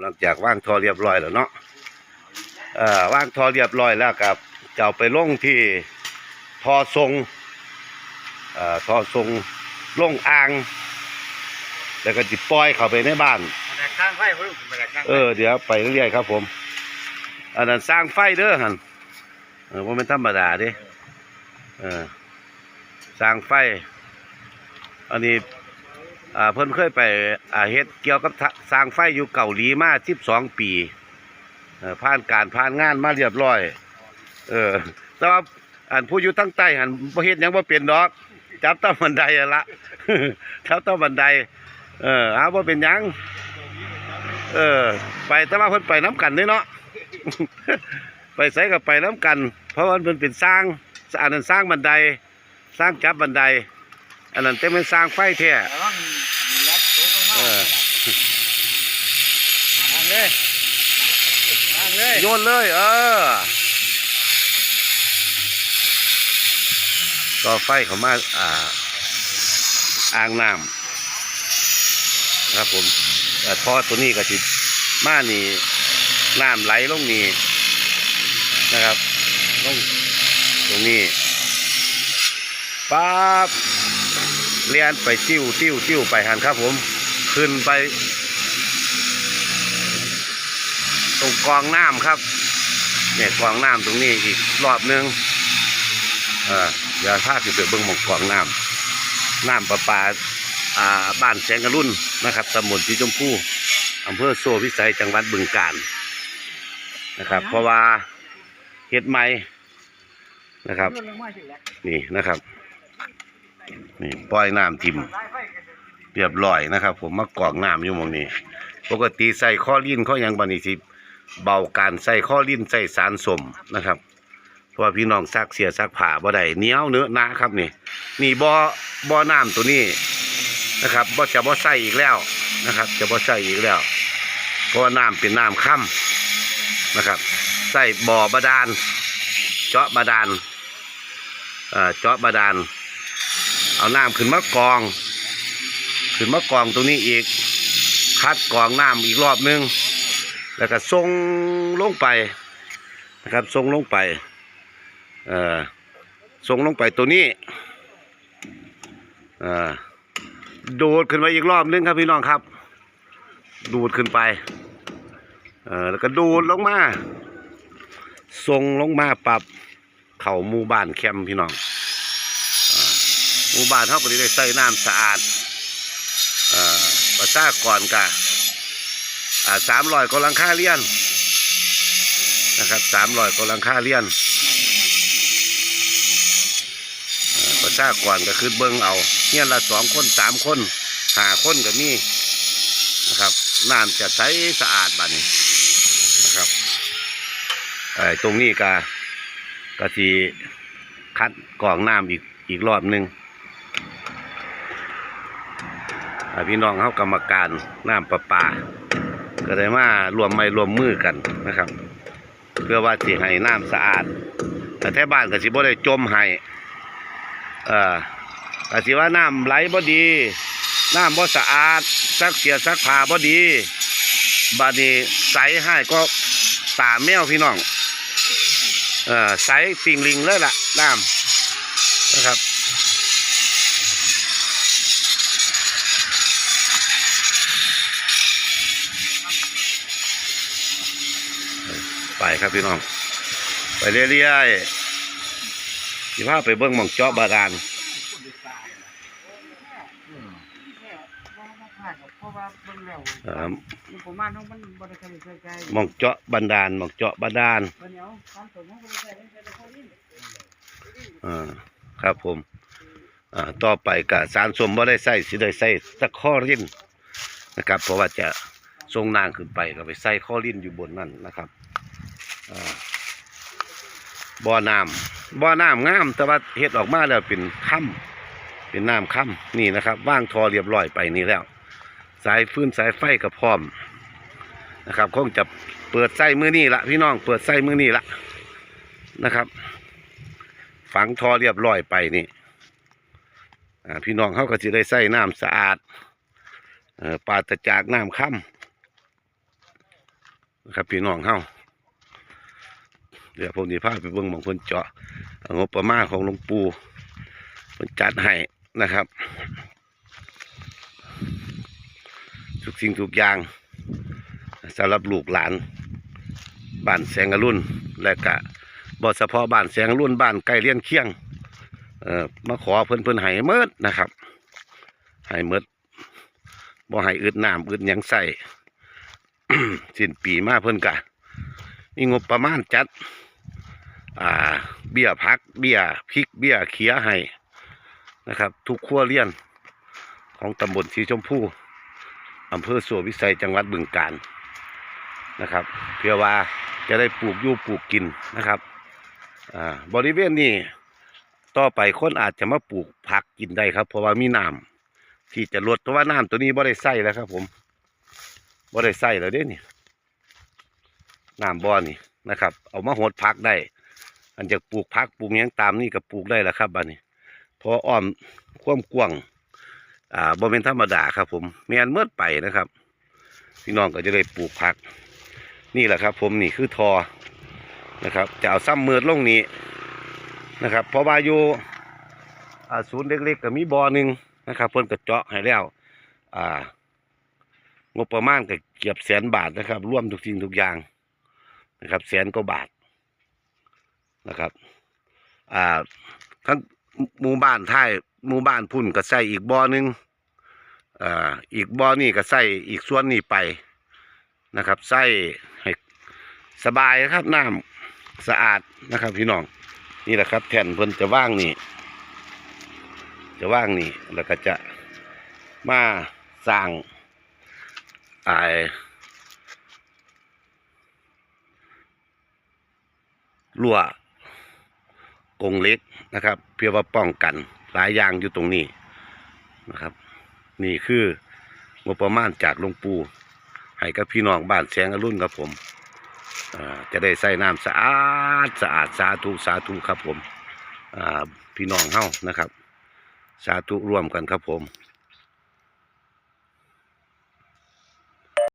หลังจากว่างทอเรียบร้อยแล้วเนาะเอ่อว่างทอเรียบร้อยแล้วกับจะเอาไปลงที่ทอทรงเอ่อทอทรงลงอ่าง แล้วก็จิปล่อยเข้าไปในบ้านแผนกข้างไฟพุ่งแผนกข้างไฟเออเดี๋ยวไปเรื่อยๆครับผม อันนั้นสร้างไฟเด้อหันเออว่าเป็นธรรมดาเด้เออสร้างไฟ อันนี้ อ่าเพิ่นเคยไปอ่าเฮ็ดเกี่ยวกับสร้างไฟอยู่เกาหลีมา12ปีเออผ่านการผ่านงานมาเรียบร้อย เออ แต่ว่าอันผู้อยู่ทั้งใต้หันบ่เฮ็ดยังบ่าเป็นดอก จับต้นบันไดละจับต้นบันได เออเอาบ่เป็นยัง เออ ไปแต่ว่าเพิ่นไปน้ำกันเด้เนาะ ไปใส่กับไปน้ำกัน เพราะว่ามันเป็นสร้างอันนั้นสร้างบันได สร้างจับบันได อันนั้นเต็มเป็นสร้างไฟแท้ เออทางเลยทางเลยโยนเลยเออก็ไฟเขามาอ่าอ่างน้ำครับผมแต่ทอตัวนี้ก็สิมานี่น้ำไหลลงนี่นะครับลงตรงนี้ปั๊บเลียนไปติ้วติ้วติ้วไปหันครับผม ขึ้นไป ตรงกองน้ำครับ เนี่ยกองน้ำตรงนี้อีกรอบหนึงเออเดี๋ยวพาขึ้นไปเบิ่งหมองกองน้ำน้ำประปาอ่าบ้านแสงกระรุ่นนะครับตำบลสีชมพูอำเภอโซพิสัยจังหวัดบึงกาฬนะครับ เพราะว่าเฮ็ดใหม่นะครับ นี่นะครับ นี่ปล่อยน้ำทิม เรียบร้อยนะครับ ผมมากรอกน้ำอยู่หมองนี้ ปกติใส่ข้อลิ้นข้อหยังบันิสิเบาการใส่ข้อลิ้นใส่สารสมนะครับ เพราะว่าพี่น้องซักเสียซักผ้าบ่ได้เหนียวเนื้อนะครับนี่ นี่บ่อบ่อน้ำตัวนี้นะครับบ่จะบ่ใส่อีกแล้วนะครับ จะบ่ใส่อีกแล้ว เพราะว่าน้ำเป็นน้ำค่ำนะครับ ใส่บ่อบาดาลเจาะบาดาลเอ่อเจาะบาดาลเอาน้ำขึ้นมากอง ขึ้นมากรองตรงนี้อีก คัดกรองน้ำอีกรอบนึง แล้วก็ส่งลงไปนะครับส่งลงไปเอ่อส่งลงไปตัวนี้เอ่อดูดขึ้นไปอีกรอบนึงครับพี่น้องครับ ดูดขึ้นไปเอ่อแล้วก็ดูดลงมาส่งลงมาปรับเข่าหมู่บ้านแคมพี่น้องอ่าหมู่บ้านเขาก็ได้ใส่น้ำสะอาด อประชากรกะอ่าสามร้อยกำลังค่าเลี้ยนนะครับสามร้อยกำลังค่าเลี้ยนเอ่อประชากรก็คือเบิ้งเอาเงี้ยละสองคนสามคนหาคนก็มีนะครับน้ำจะใสสะอาดบ้านี้นะครับไอ้ตรงนี้กะกะทีคัดกรองน้ำอีกอีกรอบหนึ่ง อ่า พี่น้องเขากรรมการน้ำประปา ก็ได้มารวมไม่รวมมือกันนะครับ เพื่อว่าสิให้น้ำสะอาด แต่แท้บ้านก็สิบ่ได้จมให้เอ่อก็สิว่าน้ำไหลบ่ดีน้ำบ่สะอาดซักเสียซักผ้าบ่ดีบาดนี้ใสให้ก็ตาแมวพี่น้องเอ่อใสติ่งลิงเลยล่ะน้ำนะครับ ครับพี่น้อง ไปเรื่อยๆสิพาไปเบิ้งหมองเจาะบาดาลเพราะว่าเบิ่งแล้วเอ่อมันประมาณนั้นมันบ่ได้ใช้ใช้ใจหมองเจาะบันดาลหมองเจาะบาดาลเดี๋ยวความสมของบ่ได้ใช้ใช้แต่เขาลิ้นอ่าครับผม อ่า ต่อไปกะสารสมบ่ได้ใส่สิได้ใส่ตะข้อริ้นนะครับ เพราะว่าจะทรงนางขึ้นไปก็ไปใส่ข้อริ้นอยู่บนนั่นนะครับอ่า บ่อน้ำบ่อน้ำงาม แต่ว่าเฮ็ดออกมาแล้วเป็นค่ำเป็นน้ำค่ำนี่นะครับว่างทอเรียบร้อยไปนี่แล้ว สายฟื้นสายไฟก็พร้อมนะครับคงจะเปิดไส้มือนี่ละพี่น้องเปิดไส้มือนี่ละนะครับ ฝังทอเรียบร้อยไปนี่พี่น้องเขาก็จะได้ใส่น้ำสะอาดปราศจากน้ำค่ำนะครับพี่น้องเฮา เดี๋ยวผมจะพาไปเบิ่งบางคนเจาะงบประมาณของหลวงปู่คนจัดให้นะครับ ทุกสิ่งทุกอย่างสำหรับลูกหลานบ้านแสงอรุณและก็บ่เฉพาะบ้านแสงอรุณบ้านใกล้เลี้ยนเคียงเอ่อมาขอเพิ่นเพิ่นให้เมิดนะครับให้เมิดบ่ให้อึดน้ำอึดหยังใส่สิ้นปีมาเพิ่นกะ มีงบประมาณจัด อ่า เบี้ยพัก เบี้ยพริก เบี้ยเขียให้นะครับ ทุกครัวเรียนของตำบลสีชมพูอำเภอสัววิสัยจังหวัดบึงกาฬนะครับ เพื่อว่าจะได้ปลูกยู่ปลูกกินนะครับอ่าบริเวณนี้ต่อไปคนอาจจะมาปลูกผักกินได้ครับ เพราะว่ามีน้ำที่จะลดเพราะว่าน้ำตัวนี้บ่ได้ใส่แล้วครับ ผมบ่ได้ใส่แล้วเด้นี่ น้ำบ่อนี่นะครับ เอามาหดผักได้ อันจะปลูกผักปลูกหยังตามนี่ก็ปลูกได้แล้วครับบัดนี้เพออ้อมความกว้างอ่าบ่เป็นธรรมดาครับ ผมแม่นเมื่อไปนะครับพี่น้องก็จะได้ปลูกผัก นี่แหละครับ ผมนี่คือทอนะครับ จะเอาซ้ำมือลงนี้นะครับพราะว่าอยู่อ่าศูนย์เล็กๆก็มีบ่อหนึ่งนะครับ เพิ่นก็เจาะให้แล้วอ่างบประมาณก็เกือบแสนบาทนะครับ ร่วมทุกสิ่งทุกอย่าง นะครับแสนกว่าบาทนะครับ อ่าทั้งหมู่บ้านท้ายหมู่บ้านพุ่นก็ใส่อีกบ่อหนึ่งอ่าอีกบ่อนี่ก็ใส่อีกส่วนนี้ไปนะครับใส่ให้สบายนะครับน้ำสะอาดนะครับพี่น้องนี่แหละครับแท่นเพิ่นจะว่างนี่จะว่างนี่แล้วก็จะมาสร้างไอ้ รั้วกรงเล็กนะครับ เพื่อว่าป้องกันหลายอย่างอยู่ตรงนี้นะครับ นี่คืองบประมาณจากหลวงปู่ให้กับพี่น้องบ้านแสงอรุณครับผมจะได้ใส่น้ำสะอาดสะอาดสาธุสาธุครับผมพี่น้องเฮานะครับ สาธุร่วมกันครับผม